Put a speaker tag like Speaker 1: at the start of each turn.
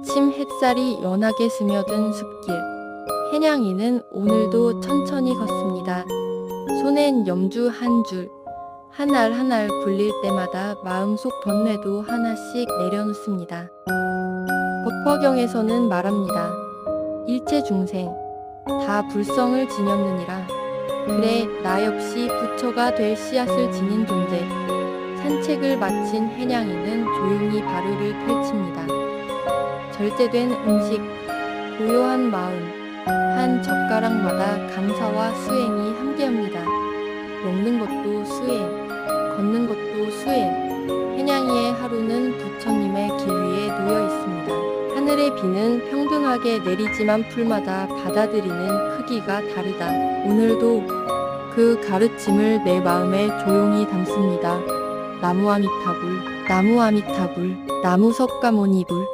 Speaker 1: 아침 햇살이 연하게 스며든 숲길. 해냥이는 오늘도 천천히 걷습니다. 손엔 염주 한 줄. 한 알 한 알 굴릴 때마다 마음속 번뇌도 하나씩 내려놓습니다. 법화경에서는 말합니다. 일체 중생, 다 불성을 지녔느니라. 그래, 나 역시 부처가 될 씨앗을 지닌 존재. 산책을 마친 해냥이는 조용히 발을 펼 절제된 음식, 고요한 마음, 한 젓가락마다 감사와 수행이 함께합니다. 먹는 것도 수행, 걷는 것도 수행. 해냥이의 하루는 부처님의 길 위에 놓여 있습니다. 하늘의 비는 평등하게 내리지만 풀마다 받아들이는 크기가 다르다. 오늘도 그 가르침을 내 마음에 조용히 담습니다. 나무 아미타불, 나무 아미타불, 나무 석가모니불.